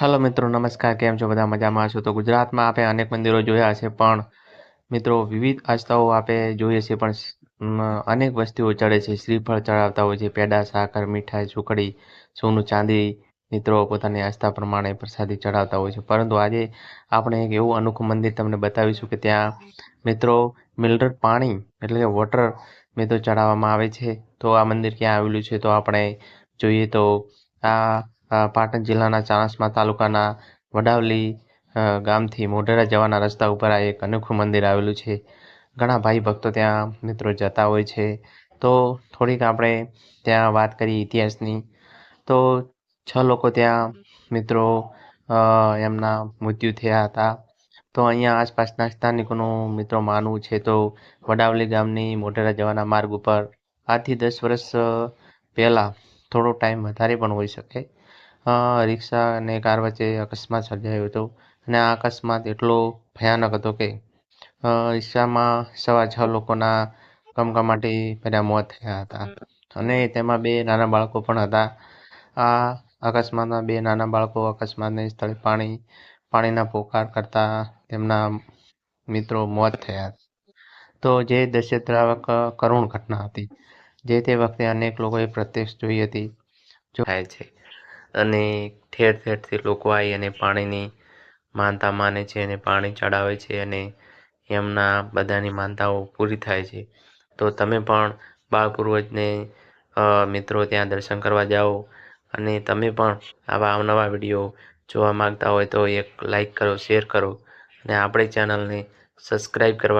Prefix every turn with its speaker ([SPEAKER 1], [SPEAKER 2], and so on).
[SPEAKER 1] હાલો મિત્રો, નમસ્કાર. કેમ છો? બધા મજામાં છો તો ગુજરાતમાં આપણે અનેક મંદિરો જોયા છે પણ મિત્રો વિવિધ આસ્થાઓ આપણે જોઈએ છે પણ અનેક વસ્તુઓ ચડે છે. શ્રીફળ ચડાવતા હોય છે, પેડા, સાકર, મીઠાઈ, સુખડી, સોનું, ચાંદી મિત્રો પોતાની આસ્થા પ્રમાણે પ્રસાદી ચડાવતા હોય છે. પરંતુ આજે આપણે એક એવું અનોખું મંદિર તમને બતાવીશું કે ત્યાં મિત્રો મિનરલ પાણી એટલે કે વોટર મિત્રો ચડાવવામાં આવે છે. તો આ મંદિર ક્યાં આવેલું છે? તો આપણે જોઈએ તો આ પાટણ જિલ્લાના ચાણસ્મા તાલુકાના વડાવલી ગામથી મોઢેરા જવાના રસ્તા ઉપર આ એક અનોખું મંદિર આવેલું છે. ઘણા ભાઈ ભક્તો ત્યાં મિત્રો જતા હોય છે. તો થોડીક આપણે ત્યાં વાત કરી ઇતિહાસની. તો છ લોકો ત્યાં મિત્રો એમના મૃત્યુ થયા હતા. તો અહીંયા આસપાસના સ્થાનિકોનું મિત્રો માનવું છે તો વડાવલી ગામની મોઢેરા જવાના માર્ગ ઉપર આજથી દસ વર્ષ પહેલાં થોડો ટાઈમ વધારે પણ હોઈ શકે. રિક્ષા અને કાર વચ્ચે અકસ્માત સર્જાયો હતો અને આ અકસ્માત એટલો ભયાનક હતો કે રિક્ષામાં સવા છ લોકોના કમકમાટી ભર્યા મોત થયા હતા. અને તેમાં બે નાના બાળકો પણ હતા. આ અકસ્માતમાં બે નાના બાળકો અકસ્માતને સ્થળે પાણી પાણીના પોકાર કરતા તેમના મિત્રો મોત થયા. તો જે દસ્યદ્રાવક કરુણ ઘટના હતી જે તે વખતે અનેક લોકોએ પ્રત્યક્ષ જોઈ હતી. જો થાય છે. અને ઠેર ઠેરથી લોકો આવી અને પાણીની માનતા માને છે અને પાણી ચડાવે છે અને એમના બધાની માનતાઓ પૂરી થાય છે. તો તમે પણ બાળપૂર્વજને મિત્રો ત્યાં દર્શન કરવા જાઓ અને તમે પણ આવા અવનવા વીડિયો જોવા માંગતા હોય તો એક લાઈક કરો, શેર કરો અને આપણી ચેનલને સબસ્ક્રાઈબ કરવા